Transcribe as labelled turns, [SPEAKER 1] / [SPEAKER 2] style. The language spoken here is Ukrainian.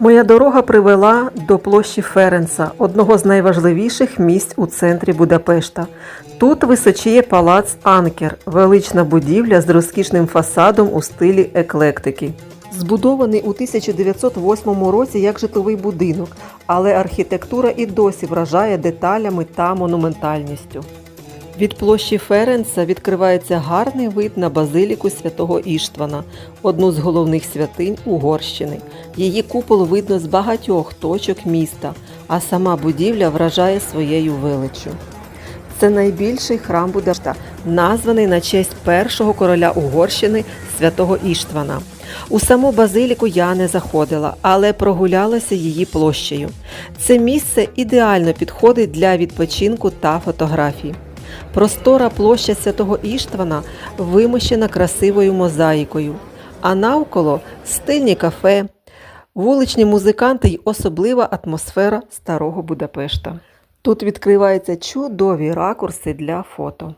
[SPEAKER 1] Моя дорога привела до площі Ференса, одного з найважливіших місць у центрі Будапешта. Тут височіє палац Анкер, велична будівля з розкішним фасадом у стилі еклектики. Збудований у 1908 році як житловий будинок, але архітектура і досі вражає деталями та монументальністю. Від площі Ференса відкривається гарний вид на базиліку святого Іштвана, одну з головних святинь Угорщини. Її купол видно з багатьох точок міста, а сама будівля вражає своєю величчю. Це найбільший храм Будапешта, названий на честь першого короля Угорщини святого Іштвана. У саму базиліку я не заходила, але прогулялася її площею. Це місце ідеально підходить для відпочинку та фотографій. Простора площа святого Іштвана вимощена красивою мозаїкою, а навколо стильні кафе, вуличні музиканти й особлива атмосфера старого Будапешта. Тут відкриваються чудові ракурси для фото.